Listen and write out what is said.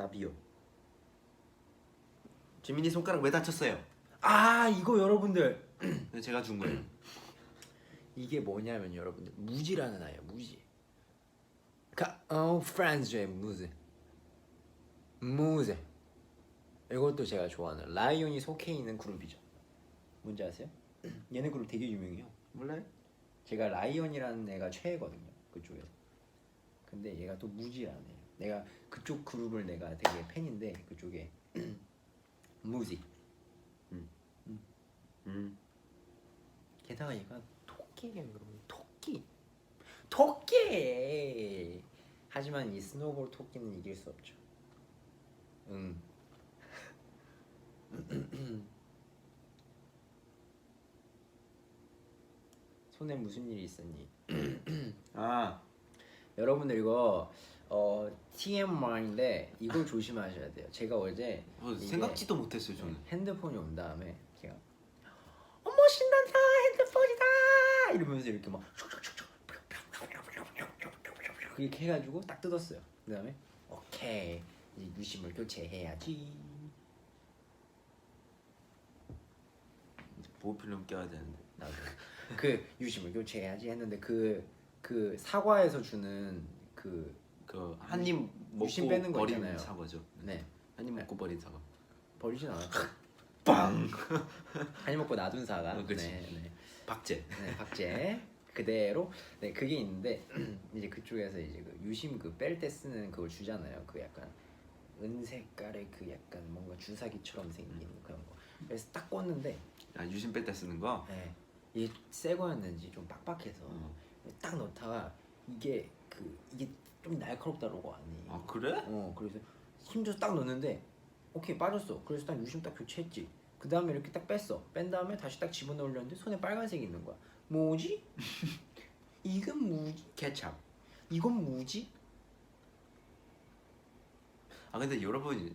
나비요. 지민이 손가락 왜 다쳤어요? 아 이거 여러분들 제가 준 거예요. 이게 뭐냐면 여러분들 무지라는 아이예요 무지 가, 어 프란스의 무즈 무즈 이것도 제가 좋아하는 라이온이 속해 있는 그룹이죠 뭔지 아세요? 얘네 그룹 되게 유명해요 몰라요? 제가 라이온이라는 애가 최애거든요 그쪽에서 근데 얘가 또 무지라는 애예요 내가 그쪽 그룹을 내가 되게 팬인데 그쪽에 무지 음. 게다가 얘가 토끼예요 여러분 토끼. 토끼! 하지만 이 스노볼 토끼는 이길 수 없죠. 응 손에 무슨 일이 있었니? 아 여러분들 이거 어, TMI인데 이걸 조심하셔야 돼요. 제가 어제 어, 이게 생각지도 못했어요 저는. 핸드폰이 온 다음에 제가 어머 신난다! 핸드폰이다! 이러면서 이렇게 막 그렇게 해가지고 딱 뜯었어요. 그 다음에 오케이. 이제 유심을 교체해야지. 보호필름 껴야 되는데. 나도. 그 유심을 교체해야지 했는데 그 그 사과에서 주는 그 그 한 입 먹고 유심 빼는 거 버린 있잖아요. 사과죠. 네, 한 입 먹고 버린 사과. 버리진 않았고 빵. 한입 먹고 놔둔 사과 어, 그치. 네, 네. 박제. 네, 박제 그대로 네 그게 있는데 이제 그쪽에서 이제 그 유심 그 뺄 때 쓰는 그걸 주잖아요. 그 약간 은색깔의 그 약간 뭔가 주사기처럼 생긴 그런 거. 그래서 딱 꽂는데 아 유심 뺄때 쓰는 거. 네, 이게 새 거였는지 좀 빡빡해서 어. 딱 넣다가 이게 그 이게 좀 날카롭다고 하니. 아 그래? 어 그래서 힘줘서 딱 넣는데 오케이 빠졌어. 그래서 딱 유심 딱 교체했지. 그 다음에 이렇게 딱 뺐어. 뺀 다음에 다시 딱 집어넣으려는데 손에 빨간색이 있는 거야. 뭐지? 이건 무지? 케찹. 이건 무지? 아 근데 여러분